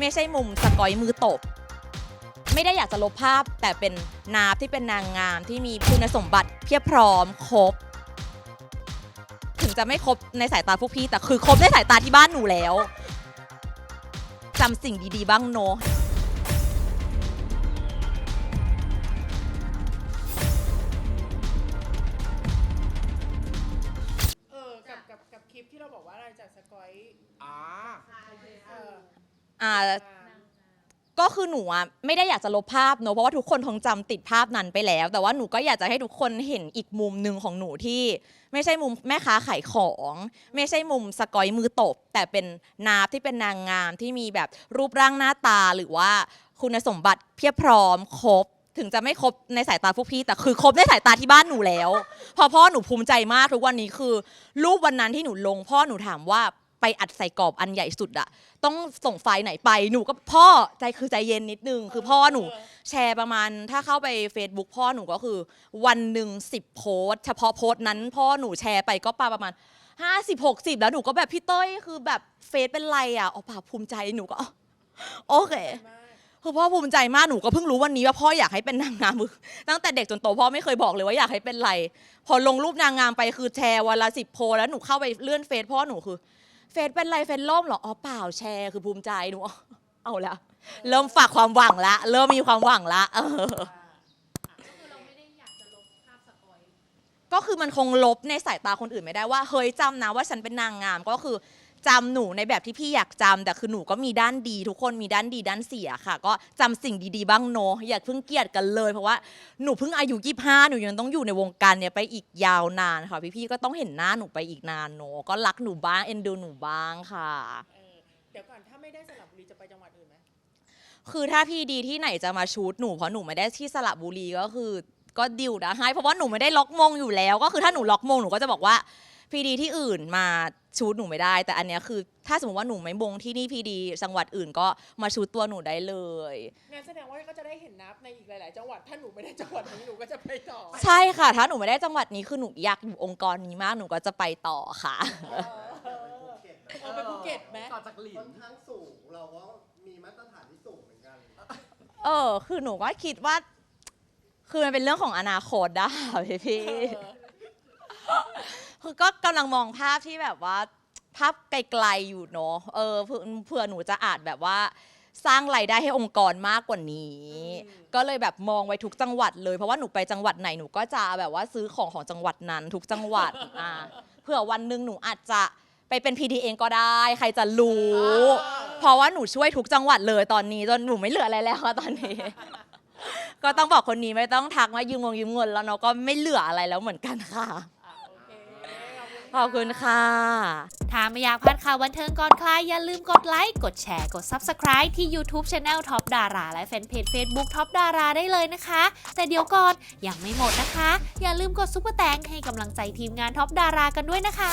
ไม่ใช่มุมสกอยมือตบ ไม่ได้อยากจะลบภาพแต่เป็นนาบที่เป็นนางงามที่มีคุณสมบัติเพียบพร้อมครบ ถึงจะไม่ครบในสายตาพวกพี่ แต่คือครบในสายตาที่บ้านหนูแล้วจำสิ่งดีๆ บ้างโนอะเออกับกับกับคลิปที่เราบอกว่าอะไรจากสกอยอ่าเอ่าก็คือหนูอะไม่ได้อยากจะลบภาพเนอะเพราะว่าทุกคนคงจำติดภาพนั้นไปแล้ว แต่ว่าหนูก็อยากจะให้ทุกคนเห็นอีกมุมหนึ่งของหนูที่ ไม่ใช่มุมแม่ค้าขายของ ไม่ใช่มุมสกอยมือตบ แต่เป็นนาบที่เป็นนางงามที่มีแบบรูปร่างหน้าตาหรือว่าคุณสมบัติเพียบพร้อมครบ ถึงจะไม่ครบในสายตาพวกพี่ แต่คือครบในสายตาที่บ้านหนูแล้ว พอพ่อหนูภูมิใจมากทุกวันนี้คือ รูปวันนั้นที่หนูลงพ่อหนูถามว่า ไปอัดใส่กรอบอันใหญ่สุดอะต้องส่งไฟล์ไหนไปหนูก็พ่อใจคือใจเย็นนิดนึง คือพ่อหนูแชร์ประมาณ ถ้าเข้าไป Facebook พ่อหนูก็คือ วันหนึ่งสิบโพสต์เฉพาะโพสต์นั้น พ่อหนูแชร์ไปก็ปาประมาณ50 60แล้วหนูก็แบบพี่เต้ยคือแบบเฟซเป็นไรอะอ๋อป่าภูมิใจหนูก็อ๋อโอเคมากคือพ่อภูมิใจมากหนูก็เพิ่งรู้วันนี้ว่าพ่ออยากให้เป็นนางงามคือตั้งแต่เด็กจนโตพ่อไม่เคยบอกเลยว่าอยากให้เป็นไร พอลงรูปนางงามไปคือแชร์วันละสิบโพสต์แล้วหนูเข้าไปเลื่อนเฟซพ่อหนูคือ เฟซเป็นไรเฟซล่มเหรออ๋อเปล่าแชร์คือภูมิใจหนูอ๋อเอาละเริ่มฝากความหวังละ เริ่มมีความหวังละเออก็คือมันคงลบในสายตาคนอื่นไม่ได้ว่า เฮ้ยจำนะว่าฉันเป็นนางงามก็คือ จำหนูในแบบที่พี่อยากจำแต่คือหนูก็มีด้านดี ทุกคนมีด้านดีด้านเสียค่ะ ก็จำสิ่งดีๆบ้างเนอะอย่าเพิ่งเกลียดกันเลย เพราะว่าหนูเพิ่งอายุยี่ห้าหนูยังต้องอยู่ในวงการเนี่ยไปอีกยาวนานค่ะ พี่ๆก็ต้องเห็นหน้าหนูไปอีกนานเนอะก็รักหนูบ้างเอ็นดูหนูบ้างค่ะ เออเดี๋ยวก่อนถ้าไม่ได้สลับบุรีจะไปจังหวัดอื่นไหมคือถ้าพี่ดีที่ไหนจะมาชูดหนูเพราะหนูไม่ได้ที่สระบุรีก็คือ ก็ดิวนะให้เพราะว่าหนูไม่ได้ล็อกมงอยู่แล้ว ก็คือถ้าหนูล็อกมงหนูก็จะบอกว่า พี่ดีที่อื่นมาชูดหนูไม่ได้ แต่อันเนี้ยคือ ถ้าสมมติว่าหนูไม่มงที่นี่พี่ดีจังหวัดอื่นก็มาชูดตัวหนูได้เลย งั้นแสดงว่าก็จะได้เห็นนับในอีกหลาย ๆ จังหวัด ถ้าหนูไม่ได้จังหวัดนี้หนูก็จะไปต่อใช่ค่ะ ถ้าหนูไม่ได้จังหวัดนี้คือหนูอยากอยู่องค์กรนี้มากหนูก็จะไปต่อค่ะ เออเออเออไปภูเก็ตไหมต่อจากหลินค่อนข้างสูงเราก็มีมาตรฐานที่สูงเหมือนกัน เออ คือหนูก็คิดว่า คือมันเป็นเรื่องของอนาคตได้พี่พี่ เออ คือก็กำลังมองภาพที่แบบว่าภาพไกลๆอยู่เนาะเออเผื่อเผื่อหนูจะอาจแบบว่า สร้างรายได้ให้องค์กรมากกว่านี้ ก็เลยแบบมองไว้ทุกจังหวัดเลยเพราะว่าหนูไปจังหวัดไหนหนูก็จะแบบว่าซื้อของของจังหวัดนั้นทุกจังหวัดอ่าเผื่อวันหนึ่งหนูอาจจะไปเป็นพีดีเองก็ได้ ใครจะรู้ เพราะว่าหนูช่วยทุกจังหวัดเลยตอนนี้จนหนูไม่เหลืออะไรแล้วอะตอนนี้ ก็ต้องบอกคนนี้ไม่ต้องทักมายืมงงยืมเงินแล้วเนาะก็ไม่เหลืออะไรแล้วเหมือนกันค่ะอะโอเค ขอบคุณค่ะ ถ้าไม่อยากพลาดข่าวบันเทิงก่อนใครอย่าลืมกดไลค์ กดแชร์ กด Subscribe ที่ YouTube Channel Top ดาราและแฟนเพจ Facebook Top ดาราได้เลยนะคะ แต่เดี๋ยวก่อนยังไม่หมดนะคะ อย่าลืมกดซุปเปอร์แตงให้กำลังใจทีมงาน Top ดารากันด้วยนะคะ